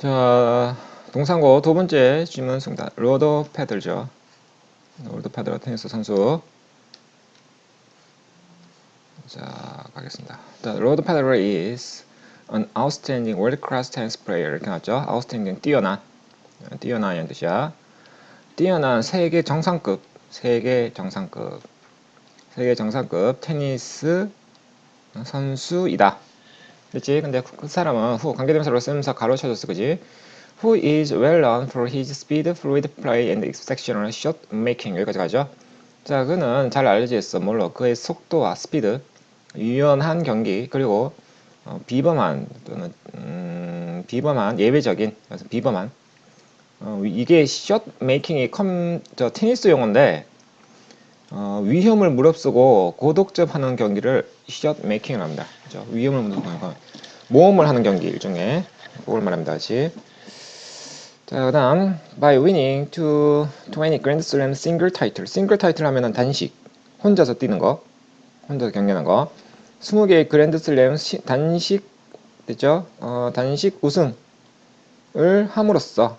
자, 동상고 두 번째 질문 승답. 로더 패들죠. 로더 패들 테니스 선수. 자, 가겠습니다. The road paddler is an outstanding world-class tennis player. 이렇게 나왔죠. outstanding, 뛰어난. 뛰어난이라는 뜻이야. 뛰어난 세계 정상급, 세계 정상급, 세계 정상급 테니스 선수이다. 그렇지? 근데 그 사람은 후 관계대명사로 쓰면서 가로 쳐줬어, 그지? Who is well known for his speed, fluid play and exceptional shot making 여기까지 가죠. 자, 그는 잘 알려져 있어. 뭘로? 그의 속도와 스피드, 유연한 경기 그리고 어, 비범한 또는 음, 비범한 예외적인 비범한 어, 이게 샷 메이킹이 컴, 저 테니스 용어인데 어, 위험을 무릅쓰고 고독점하는 경기를 샷 메이킹을 합니다. 그죠? 위험을 무릅쓰고 모험을 하는 경기 일종의 그걸 말합니다. 다시. 자, 그다음 by winning to 20 Grand Slam single title. 싱글 타이틀 하면은 단식 혼자서 뛰는 거, 혼자서 경기하는 거. 20개의 그랜드 슬램 시- 단식 됐죠? 어, 단식 우승을 함으로써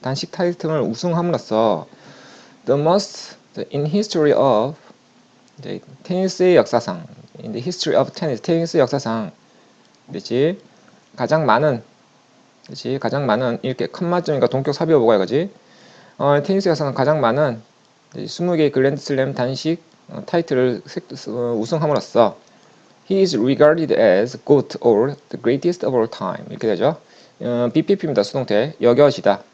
단식 타이틀을 우승함으로써 the most in history of 이제 테니스의 역사상 in the history of tennis 테니스 역사상 그렇지 가장 많은 그렇지 가장 많은 이렇게 칸마점이니까 동격 사비어 보고 이거지 어, 테니스 역사상 가장 많은 20개의 그랜드슬램 단식 어, 타이틀을 색- 어, 우승함으로써 He is regarded as GOAT or the greatest of all time. 이렇게 되죠. 어, BPP입니다. 수동태. 여겨지다.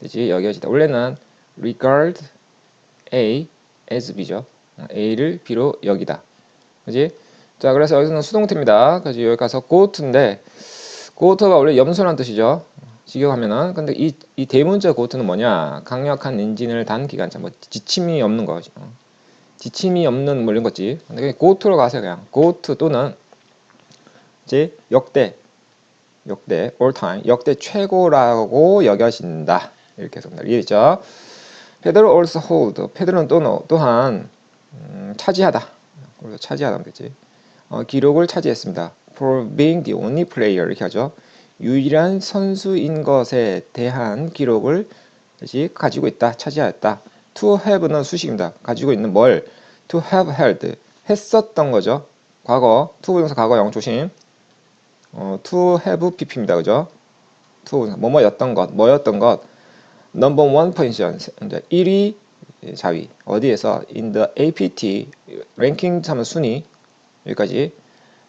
되지? 여겨지다. 원래는 regard A as B죠. 어, A를 B로 여기다. 그지? 자, 그래서 여기서는 수동태입니다. 그지? 여기 가서 GOAT인데, GOAT가 원래 염소란 뜻이죠. 직역하면은. 근데 이, 이 대문자 GOAT는 뭐냐? 강력한 엔진을 단 기관차. 뭐, 지침이 없는 거죠. 지침이 없는 뭐 이런 거지. 근데 그냥 고투로 가세요 그냥 고투 또는 이제 역대 역대 all time 역대 최고라고 여겨진다 이렇게 해석합니다. 이해했죠? 페드로 also hold 페드로는 또 또한 음, 차지하다. 그래서 차지하다면 되지. 어, 기록을 차지했습니다. For being the only player 이렇게 하죠. 유일한 선수인 것에 대한 기록을 다시 가지고 있다, 차지하였다. To have는 수식입니다. 가지고 있는 뭘 to have held 했었던 거죠. 과거 to 부동사 과거 영 조심. 어, to have pp입니다. 그죠? to 뭐뭐였던 것, 뭐였던 것. One position 이제 1위 자위 어디에서 in the APT 랭킹 하면 순위 여기까지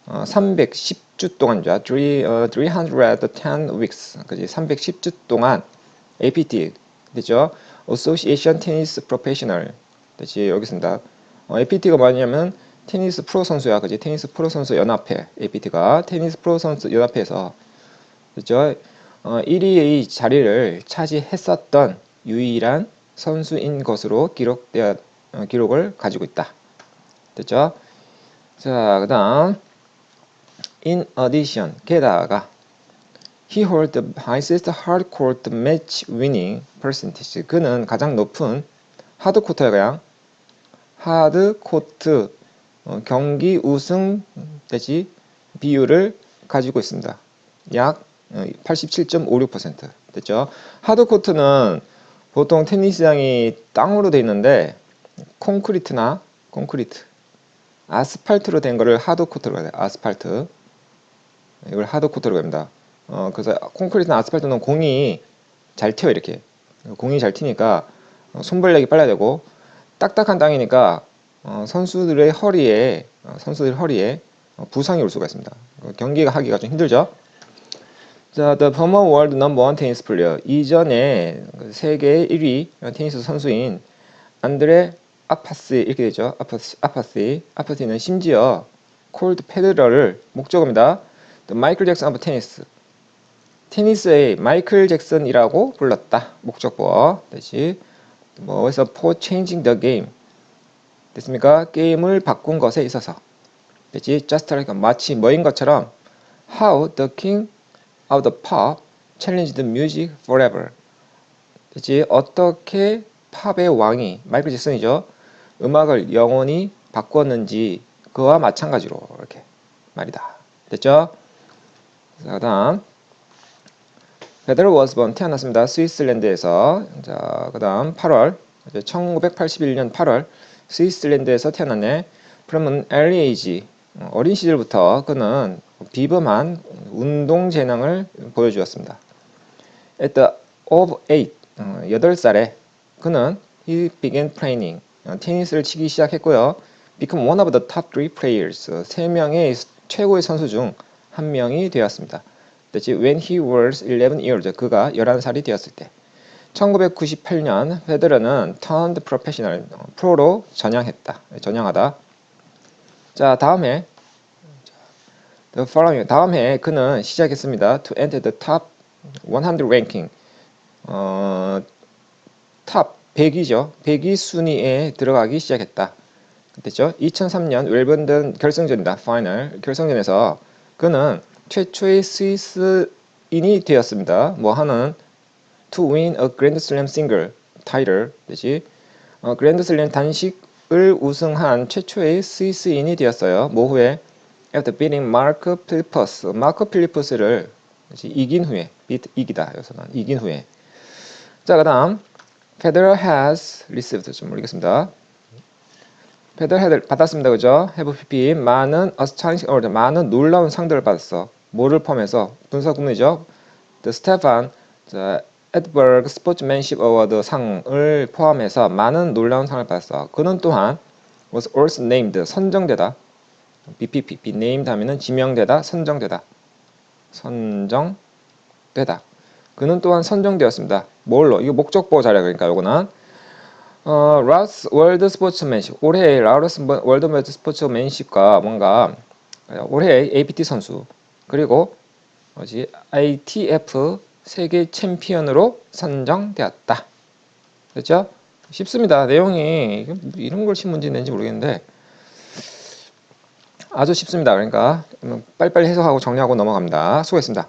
어, 310주 동안이죠. 3, 어, 310 weeks 그지 310주 동안 APT 됐죠? Association Tennis Professional 됐지 여기 있습니다. 어, APT가 뭐냐면 테니스 프로 선수야, 그지? 테니스 프로 선수 연합회 APT가 테니스 프로 선수 연합회에서 됐죠? 어, 1위의 자리를 차지했었던 유일한 선수인 것으로 기록되어 어, 기록을 가지고 있다. 됐죠? 자, 그다음 in addition 게다가 He hold the highest hard court match winning percentage. 그는 가장 높은 하드 코트야 그냥 하드 코트 어, 경기 우승 대지 비율을 가지고 있습니다. 약 어, 87.56% 됐죠. 하드 코트는 보통 테니스장이 땅으로 돼 있는데 콘크리트나 콘크리트 아스팔트로 된 거를 하드 코트로 해요. 아스팔트 이걸 하드 코트로 합니다. 어, 그래서 콘크리트나 아스팔트는 공이 잘 튀어 이렇게 공이 잘 튀니까 어, 손벌력이 빨라야 되고 딱딱한 땅이니까 어, 선수들의 허리에 어, 선수들 허리에 어, 부상이 올 수가 있습니다. 어, 경기가 하기가 좀 힘들죠. 자, the former world number one tennis player 이전에 그 세계 1위 테니스 선수인 안드레 아파스 이렇게 되죠. 아파스 아파스 아파스는 심지어 콜드 페드러를 목적어입니다. The 마이클 잭슨 오브 테니스 테니스의 마이클 잭슨이라고 불렀다. 목적어 대신 뭐 어디서 for changing the game 됐습니까? 게임을 바꾼 것에 있어서 됐지? just like 마치 뭐인 것처럼 how the king of the pop challenged music forever 됐지? 어떻게 팝의 왕이 마이클 잭슨이죠? 음악을 영원히 바꿨는지 그와 마찬가지로 이렇게 말이다. 됐죠? 자, 그다음 페데럴 was born 태어났습니다. 스위스랜드에서 자 그 다음 8월 1981년 8월 스위스랜드에서 태어났네. early age 어, 어린 시절부터 그는 비범한 운동 재능을 보여주었습니다. At the of eight 어, 8살에 그는 he began playing 어, 테니스를 치기 시작했고요. become one of the top three players 어, 세 명의 최고의 선수 중 한 명이 되었습니다. 그치? When he was 11 years 그가 11살이 되었을 때 1998년 페데러는 turned professional 어, 프로로 전향했다. 전향하다. 자 다음에 the following 다음 해 그는 시작했습니다. To enter the top 100 ranking 어, 탑 100위죠. 100위 순위에 들어가기 시작했다. 됐죠? 2003년 웰번든 결승전이다. 파이널 결승전에서 그는 최초의 스위스인이 되었습니다. 뭐 하는 to win a Grand Slam single title 되지. 어, 그랜드슬램 단식을 우승한 최초의 스위스인이 되었어요. 뭐 후에 after beating 마크 필리퍼스 마크 필리퍼스를 그치? 이긴 후에 beat, 이기다 여기서는 이긴 후에 자 그 다음 Federer has received 좀 모르겠습니다. 페더헤드 받았습니다. 그죠? have PP 많은 astonishing award 많은 놀라운 상들을 받았어. 뭐를 포함해서 분사 구문이죠. The Stefan 자, Edberg Sportsmanship Award 상을 포함해서 많은 놀라운 상을 받았어. 그는 또한 was also named 선정되다. BPP be named 하면은 지명되다, 선정되다. 선정되다. 그는 또한 선정되었습니다. 뭘로? 이거 목적보 자료 그러니까 요거는 어, 라우스 월드 스포츠맨십 올해 라우스 월드 스포츠맨십과 뭔가 올해 APT 선수 그리고 뭐지 ITF 세계 챔피언으로 선정되었다. 됐죠? 쉽습니다. 내용이 이런 걸 신문지 낸지 모르겠는데 아주 쉽습니다. 그러니까 빨리빨리 해석하고 정리하고 넘어갑니다. 수고했습니다.